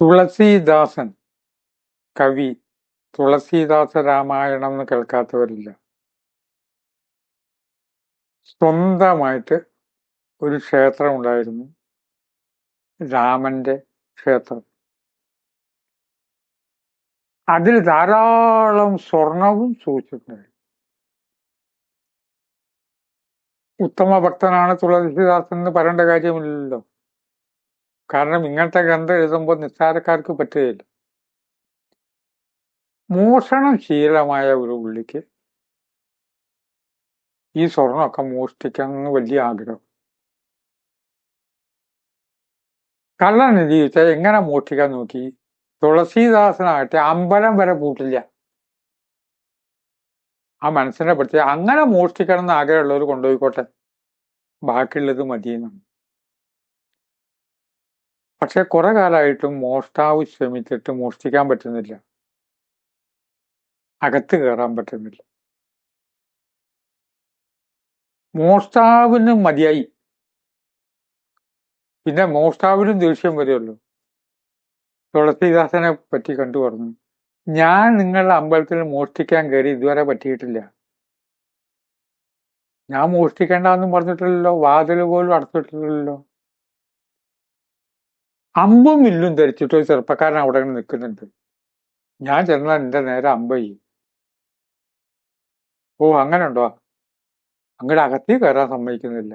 തുളസീദാസൻ കവി. തുളസീദാസ രാമായണം എന്ന് കേൾക്കാത്തവരില്ല. സ്വന്തമായിട്ട് ഒരു ക്ഷേത്രം ഉണ്ടായിരുന്നു. രാമന്റെ ക്ഷേത്രം. അതിൽ ധാരാളം സ്വർണവും സൂക്ഷിച്ചിട്ടുണ്ട് ഉത്തമ ഭക്തനാണ് തുളസീദാസൻ എന്ന് പറയേണ്ട കാര്യമില്ലല്ലോ. കാരണം ഇങ്ങനത്തെ ഗ്രന്ഥം എഴുതുമ്പോൾ നിസ്സാരക്കാർക്ക് പറ്റുകയില്ല. മോഷണം ശീലമായ ഒരു പുള്ളിക്ക് ഈ സ്വർണമൊക്കെ മോഷ്ടിക്കണം എന്ന് വലിയ ആഗ്രഹം. കള്ളൻ ജീവിച്ചാൽ എങ്ങനെ മോഷ്ടിക്കാൻ നോക്കി? തുളസീദാസനാകട്ടെ അമ്പലം വരെ പൂട്ടില്ല. ആ മനസ്സിനെ പറ്റി അങ്ങനെ മോഷ്ടിക്കണം എന്ന് ആഗ്രഹമുള്ളവർ കൊണ്ടുപോയിക്കോട്ടെ. ബാക്കിയുള്ളത് മതിയെന്നാണ്. പക്ഷെ കുറെ കാലമായിട്ടും മോഷ്ടാവ് ശ്രമിച്ചിട്ട് മോഷ്ടിക്കാൻ പറ്റുന്നില്ല. അകത്ത് കയറാൻ പറ്റുന്നില്ല. മോഷ്ടാവിന് മതിയായി. പിന്നെ മോഷ്ടാവിനും ദേഷ്യം വരുമല്ലോ. തുളസീദാസനെ പറ്റി കണ്ടു പറഞ്ഞു. ഞാൻ നിങ്ങളുടെ അമ്പലത്തിൽ മോഷ്ടിക്കാൻ കയറി ഇതുവരെ പറ്റിയിട്ടില്ല. ഞാൻ മോഷ്ടിക്കേണ്ടെന്നും പറഞ്ഞിട്ടില്ലല്ലോ. വാതിൽ പോലും അടച്ചിട്ടില്ലല്ലോ. അമ്പും വില്ലും ധരിച്ചിട്ട് ഒരു ചെറുപ്പക്കാരൻ അവിടെ നിൽക്കുന്നുണ്ട്. ഞാൻ ചെന്നാൽ എന്റെ നേരെ അമ്പ ചെയ്യും. ഓ അങ്ങനെ ഉണ്ടോ അങ്ങടെ അകത്തേ കയറാൻ സമ്മതിക്കുന്നില്ല.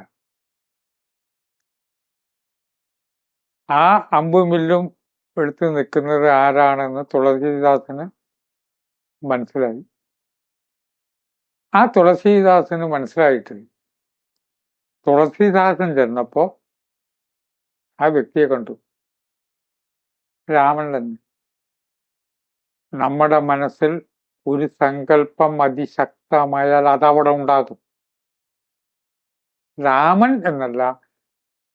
ആ അമ്പും വില്ലും എടുത്ത് നിൽക്കുന്നത് ആരാണെന്ന് തുളസീദാസന് മനസ്സിലായി. ആ തുളസീദാസന് മനസ്സിലായിട്ട് തുളസീദാസൻ ചെന്നപ്പോ ആ വ്യക്തിയെ കണ്ടു. തന്നെ നമ്മുടെ മനസ്സിൽ ഒരു സങ്കല്പം അതിശക്തമായാൽ അതവിടെ ഉണ്ടാകും. രാമൻ എന്നല്ല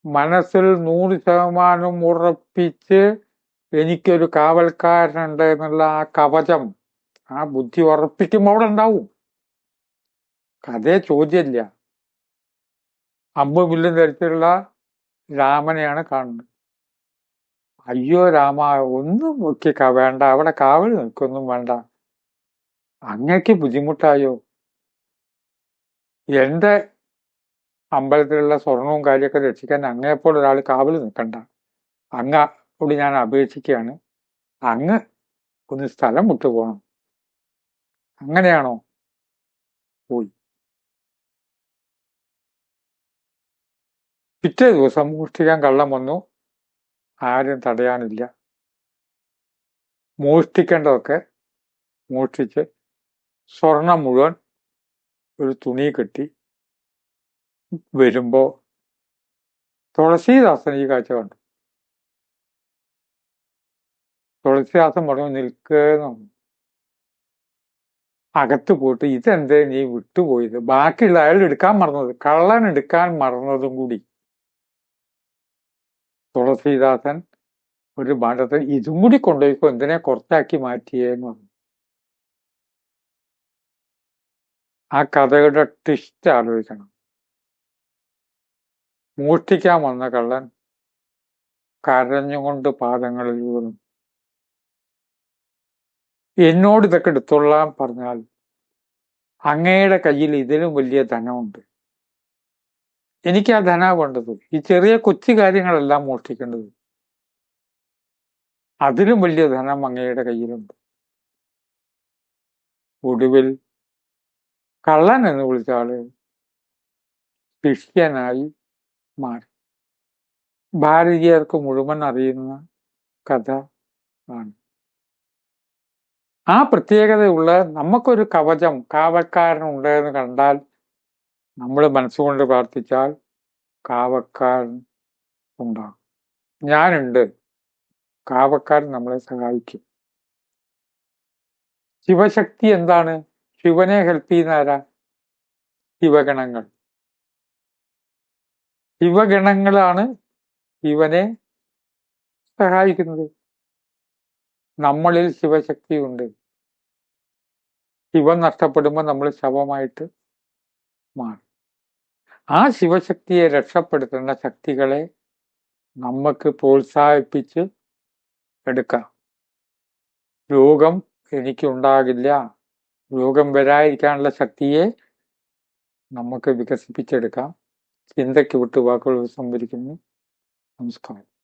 മനസ്സിൽ നൂറ് ശതമാനം ഉറപ്പിച്ച് എനിക്കൊരു കാവൽക്കാരനുണ്ട് എന്നുള്ള ആ കവചം ആ ബുദ്ധി ഉറപ്പിക്കുമ്പോൾ അവിടെ ഉണ്ടാവും. കഥയെ ചോദ്യമില്ല. അമ്പ് വില്ലും ധരിച്ചുള്ള രാമനെയാണ് കാണുന്നത്. അയ്യോ രാമ ഒന്നും മുക്കി വേണ്ട. അവിടെ കാവൽ നിൽക്കൊന്നും വേണ്ട. അങ്ങക്ക് ബുദ്ധിമുട്ടായോ? എന്റെ അമ്പലത്തിലുള്ള സ്വർണവും കാര്യമൊക്കെ രക്ഷിക്കാൻ അങ്ങേപ്പോൾ ഒരാൾ കാവൽ നിൽക്കണ്ട. അങ്ങോട് ഞാൻ അപേക്ഷിക്കുകയാണ്. അങ്ങ് ഒന്ന് സ്ഥലം വിട്ടു പോകണം അങ്ങനെയാണോ? പോയി. പിറ്റേ ദിവസം മോഷ്ടിക്കാൻ കള്ളം വന്നു. ആരും തടയാനില്ല. മോഷ്ടിക്കേണ്ടതൊക്കെ മോഷ്ടിച്ച് സ്വർണം മുഴുവൻ ഒരു തുണി കെട്ടി വരുമ്പോ തുളസീദാസൻ ഈ കാഴ്ച കണ്ടു. തുളസീദാസൻ പറഞ്ഞു നിൽക്കുന്നു അകത്ത് പോയിട്ട് ഇതെന്തേ നീ വിട്ടുപോയത്? ബാക്കിയുള്ള അയാൾ എടുക്കാൻ മറന്നത് കള്ളൻ എടുക്കാൻ മറന്നതും കൂടി. തുളസീദാസൻ ഒരു ഭാണ്ഡത്തിൽ ഇതും കൂടി കൊണ്ടുപോയിക്കോ എന്തിനെ കുറച്ചാക്കി മാറ്റിയേന്ന് പറഞ്ഞു. ആ കഥയുടെ ട്വിസ്റ്റ് ആലോചിക്കണം. മോഷ്ടിക്കാൻ വന്ന കള്ളൻ കരഞ്ഞുകൊണ്ട് പാദങ്ങളിൽ വീണു. എന്നോട് ഇതൊക്കെ എടുത്തോളാൻ പറഞ്ഞാൽ അങ്ങയുടെ കയ്യിൽ ഇതിലും വലിയ ധനമുണ്ട്. എനിക്ക് ആ ധന വേണ്ടത് ഈ ചെറിയ കൊച്ചു കാര്യങ്ങളെല്ലാം മോഷ്ടിക്കേണ്ടത്. അതിലും വലിയ ധനം അങ്ങയുടെ കയ്യിലുണ്ട്. ഒടുവിൽ കള്ളൻ എന്ന് വിളിച്ച ആൾ ശിഷ്യനായി മാറി. ഭാരതീയർക്ക് മുഴുവൻ അറിയുന്ന കഥ ആണ്. ആ പ്രത്യേകതയുള്ള നമുക്കൊരു കവചം കാവൽക്കാരനുണ്ട് എന്ന് കണ്ടാൽ നമ്മൾ മനസ്സുകൊണ്ട് പ്രാർത്ഥിച്ചാൽ കാവക്കാരൻ ഉണ്ടാകും. ഞാനുണ്ട്. കാവക്കാരൻ നമ്മളെ സഹായിക്കും. ശിവശക്തി എന്താണ്? ശിവനെ ഹെൽപ്പ് ചെയ്യുന്ന ആരാ? ശിവഗണങ്ങൾ. ശിവഗണങ്ങളാണ് ശിവനെ സഹായിക്കുന്നത്. നമ്മളിൽ ശിവശക്തി ഉണ്ട്. ശിവൻ നഷ്ടപ്പെടുമ്പോൾ നമ്മൾ ശവമായിട്ട് മാറും. ആ ശിവശക്തിയെ രക്ഷപ്പെടുത്തുന്ന ശക്തികളെ നമുക്ക് പ്രോത്സാഹിപ്പിച്ച് എടുക്കാം. രോഗം എനിക്കുണ്ടാകില്ല. രോഗം വരാതിരിക്കാനുള്ള ശക്തിയെ നമുക്ക് വികസിപ്പിച്ചെടുക്കാം. ചിന്തയ്ക്ക് വിട്ട് വാക്കുകൾ സംഭരിക്കുന്നു. നമസ്കാരം.